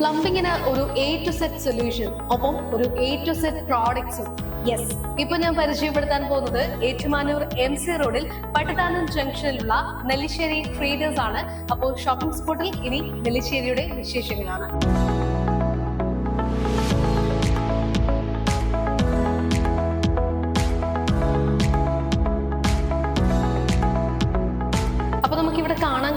ഒരു A to set solution ഒപ്പം ഒരു എ ടു സെറ്റ് പ്രോഡക്ട്സും യെസ് ഇപ്പൊ ഞാൻ പരിചയപ്പെടുത്താൻ പോകുന്നത് ഏറ്റുമാനൂർ എം സി റോഡിൽ പട്ടത്താനം ജംഗ്ഷനിലുള്ള നെല്ലിശ്ശേരി ട്രേഡേഴ്സ് ആണ്. അപ്പോൾ ഷോപ്പിംഗ് സ്പോട്ടിൽ ഇനി നെല്ലിശ്ശേരിയുടെ വിശേഷങ്ങളാണ്.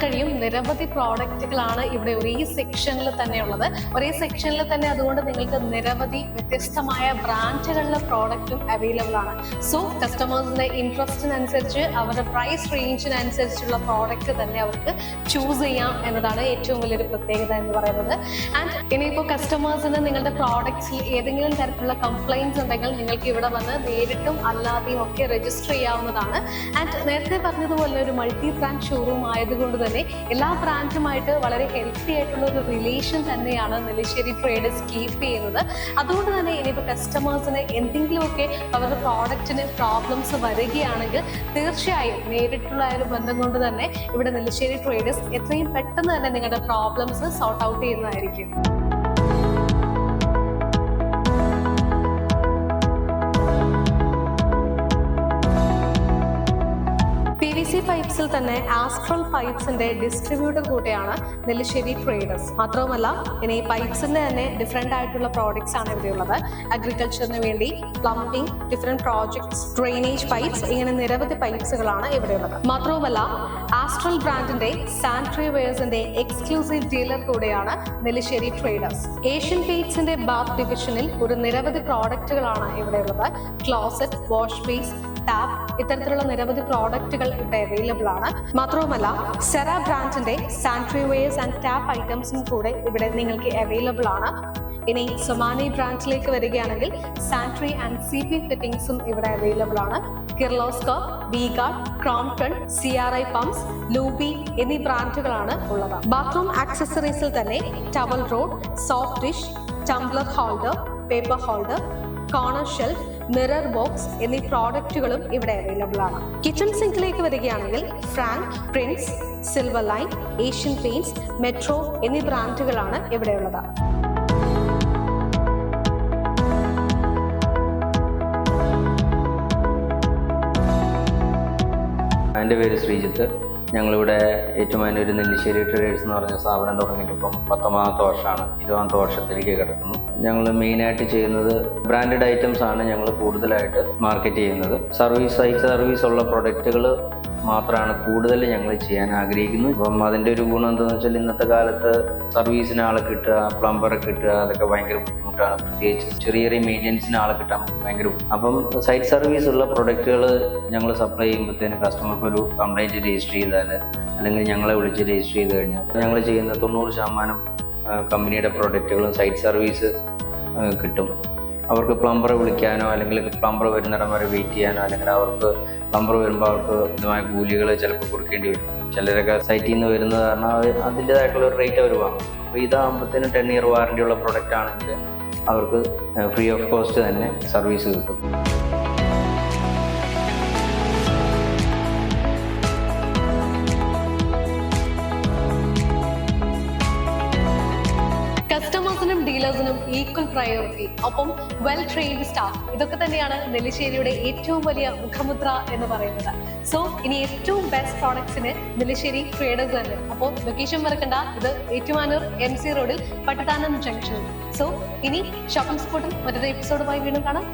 കഴിയും. നിരവധി പ്രോഡക്റ്റുകളാണ് ഇവിടെ ഒരേ സെക്ഷനിൽ തന്നെ ഉള്ളത്. ഒരേ സെക്ഷനിൽ തന്നെ അതുകൊണ്ട് നിങ്ങൾക്ക് നിരവധി വ്യത്യസ്തമായ ബ്രാൻഡുകളിലെ പ്രോഡക്റ്റും അവൈലബിൾ ആണ്. സോ കസ്റ്റമേഴ്സിന്റെ ഇൻട്രസ്റ്റിനനുസരിച്ച് അവരുടെ പ്രൈസ് റേഞ്ചിനനുസരിച്ചുള്ള പ്രോഡക്റ്റ് തന്നെ അവർക്ക് ചൂസ് ചെയ്യാം എന്നതാണ് ഏറ്റവും വലിയൊരു പ്രത്യേകത എന്ന് പറയുന്നത്. ആൻഡ് ഇനിയിപ്പോൾ കസ്റ്റമേഴ്സിന് നിങ്ങളുടെ പ്രോഡക്റ്റ്സിൽ ഏതെങ്കിലും തരത്തിലുള്ള കംപ്ലൈന്റ്സ് ഉണ്ടെങ്കിൽ നിങ്ങൾക്ക് ഇവിടെ വന്ന് നേരിട്ടും അല്ലാതെയും ഒക്കെ രജിസ്റ്റർ ചെയ്യാവുന്നതാണ്. ആൻഡ് നേരത്തെ പറഞ്ഞതുപോലെ ഒരു മൾട്ടി ബ്രാൻഡ് ഷോറൂം ആയതുകൊണ്ട് തന്നെ എല്ലാ ബ്രാൻഡുമായിട്ട് വളരെ ഹെൽത്തി ആയിട്ടുള്ള ഒരു റിലേഷൻ തന്നെയാണ് നെല്ലിശ്ശേരി ട്രേഡേഴ്സ് കീപ്പ് ചെയ്യുന്നത്. അതുകൊണ്ട് തന്നെ ഇനിയിപ്പോൾ കസ്റ്റമേഴ്സിന് എന്തെങ്കിലുമൊക്കെ അവരുടെ പ്രോഡക്റ്റിന് പ്രോബ്ലംസ് വരികയാണെങ്കിൽ തീർച്ചയായും നേരിട്ടുള്ള ഒരു ബന്ധം കൊണ്ട് തന്നെ ഇവിടെ നെല്ലിശ്ശേരി ട്രേഡേഴ്സ് എത്രയും പെട്ടെന്ന് തന്നെ നിങ്ങളുടെ പ്രോബ്ലംസ് സോർട്ട് ഔട്ട് ചെയ്യുന്നതായിരിക്കും. പൈപ്സിൽ തന്നെ ആസ്ട്രൽ പൈപ്സിന്റെ ഡിസ്ട്രിബ്യൂട്ടർ കൂടെയാണ് നെല്ലിശ്ശേരി ട്രേഡേഴ്സ് മാത്രവുമല്ല ഇനി പൈപ്സിന്റെ തന്നെ ഡിഫറെന്റ് ആയിട്ടുള്ള പ്രോഡക്ട്സ് ആണ് ഇവിടെയുള്ളത് അഗ്രികൾച്ചറിന് വേണ്ടി plumbing different projects drainage pipes ഇങ്ങനെ നിരവധി പൈപ്സുകളാണ് ഇവിടെയുള്ളത് മാത്രവുമല്ല ആസ്ട്രൽ ബ്രാൻഡിന്റെ സാനിറ്ററി വെയർസിന്റെ എക്സ്ക്ലൂസീവ് ഡീലർ കൂടെയാണ് നെല്ലിശ്ശേരി ട്രേഡേഴ്സ് ഏഷ്യൻ പെയിന്റ്സിന്റെ ബാത്ത് ഡിവിഷനിൽ ഒരു നിരവധി പ്രോഡക്റ്റുകളാണ് ഇവിടെയുള്ളത് ക്ലോസറ്റ് വാഷ് ബേസ് ടാപ്പ് ഇത്തരത്തിലുള്ള നിരവധി പ്രോഡക്റ്റുകൾ ഇവിടെ അവൈലബിൾ ആണ്. മാത്രവുമല്ല സെറ ബ്രാൻഡിന്റെ സാനിറ്ററി വെയർസ് ആൻഡ് ടാപ്പ് ഐറ്റംസും കൂടെ ഇവിടെ നിങ്ങൾക്ക് അവൈലബിൾ ആണ്. ഇനി സൊമാനി ബ്രാൻഡിലേക്ക് വരികയാണെങ്കിൽ സാനിറ്ററി ആൻഡ് സി പി ഫിറ്റിംഗ്സും ഇവിടെ അവൈലബിൾ ആണ്. Kirloskar V Guard Crompton C R I pumps Lubi എന്നീ ബ്രാൻഡുകളാണ് ഉള്ളത്. ബാത്റൂം ആക്സസറീസിൽ തന്നെ towel rod soap dish tumbler holder paper holder corner shelf mirror box എന്നീ പ്രോഡക്റ്റുകളും ഇവിടെ അവൈലബിൾ ആണ്. കിച്ചൺ സിങ്കിലേക്ക് വരികയാണെങ്കിൽ Franke Prince Silver Line Asian Paints Metro എന്നീ ബ്രാൻഡുകളാണ് ഇവിടെ ഇവിടെയുള്ളത് എന്റെ പേര് ശ്രീജിത്ത്. ഞങ്ങളിവിടെ ഒരു നെല്ലിശ്ശേരി ട്രേഡേഴ്സ് എന്ന് പറഞ്ഞ സ്ഥാപനം തുടങ്ങിയിട്ട് ഇപ്പം പത്തൊമ്പതാമത്തെ വർഷമാണ്. ഇരുപതാമത്തെ വർഷത്തിലേക്ക് കിടക്കുന്നു. ഞങ്ങൾ മെയിനായിട്ട് ചെയ്യുന്നത് ബ്രാൻഡഡ് ഐറ്റംസ് ആണ് ഞങ്ങൾ കൂടുതലായിട്ട് മാർക്കറ്റ് ചെയ്യുന്നത്. സർവീസ് ഐ സർവീസ് ഉള്ള പ്രൊഡക്റ്റുകൾ മാത്രമാണ് കൂടുതൽ ഞങ്ങൾ ചെയ്യാൻ ആഗ്രഹിക്കുന്നത്. അപ്പം അതിന്റെ ഒരു ഗുണം എന്താണെന്ന് വെച്ചാൽ ഇന്നത്തെ കാലത്ത് സർവീസിന് ആളെ കിട്ടുക പ്ലംബറെ കിട്ടുക അതൊക്കെ ഭയങ്കര ബുദ്ധിമുട്ടാണ്. പ്രത്യേകിച്ച് ചെറിയ ചെറിയ മെയിന്റനൻസിന് ആളെ കിട്ടാൻ ഭയങ്കര അപ്പം സൈറ്റ് സർവീസ് ഉള്ള പ്രൊഡക്റ്റുകൾ ഞങ്ങൾ സപ്ലൈ ചെയ്യുമ്പോഴത്തേന് കസ്റ്റമർക്ക് ഒരു കംപ്ലൈന്റ് രജിസ്റ്റർ ചെയ്താൽ അല്ലെങ്കിൽ ഞങ്ങളെ വിളിച്ച് രജിസ്റ്റർ ചെയ്ത് കഴിഞ്ഞാൽ ഞങ്ങൾ ചെയ്യുന്ന തൊണ്ണൂറ് ശതമാനം കമ്പനിയുടെ പ്രൊഡക്റ്റുകളും സൈറ്റ് സർവീസ് കിട്ടും. അവർക്ക് പ്ലംബറെ വിളിക്കാനോ അല്ലെങ്കിൽ പ്ലംബർ വരുന്നിടം വരെ വെയിറ്റ് ചെയ്യാനോ അല്ലെങ്കിൽ അവർക്ക് പ്ലംബർ വരുമ്പോൾ അവർക്ക് ഇതുമായ കൂലികൾ ചിലപ്പോൾ കൊടുക്കേണ്ടി വരും. ചിലരൊക്കെ സൈറ്റിൽ നിന്ന് വരുന്നത് കാരണം അതിന്റെതായിട്ടുള്ള ഒരു റേറ്റ് അവർ വാങ്ങും. അപ്പോൾ ഇതാകുമ്പോഴത്തേനും ടെൻ ഇയർ വാറണ്ടി ഉള്ള പ്രൊഡക്റ്റ് ആണെങ്കിൽ അവർക്ക് ഫ്രീ ഓഫ് കോസ്റ്റ് തന്നെ സർവീസ് കിട്ടും. ഡീലേഴ്സിനും ഈക്വൽ പ്രയോറിറ്റി ഒപ്പം വെൽ ട്രെയിൻഡ് സ്റ്റാഫ് ഇതൊക്കെ തന്നെയാണ് നെല്ലിശ്ശേരിയുടെ ഏറ്റവും വലിയ മുഖമുദ്ര എന്ന് പറയുന്നത്. സോ ഇനി ഏറ്റവും ബെസ്റ്റ് പ്രോഡക്ട്സിന് നെല്ലിശ്ശേരി ട്രേഡേഴ്സ് തന്നെ. അപ്പോൾ ലൊക്കേഷൻ മറക്കണ്ട ഇത് ഏറ്റുമാനൂർ എം സി റോഡിൽ പട്ടത്താനം ജംഗ്ഷനിൽ സോ ഇനി ഷോപ്പിംഗ് സ്പോട്ടിൽ മറ്റൊരു എപ്പിസോഡുമായി വീണ്ടും കാണാം.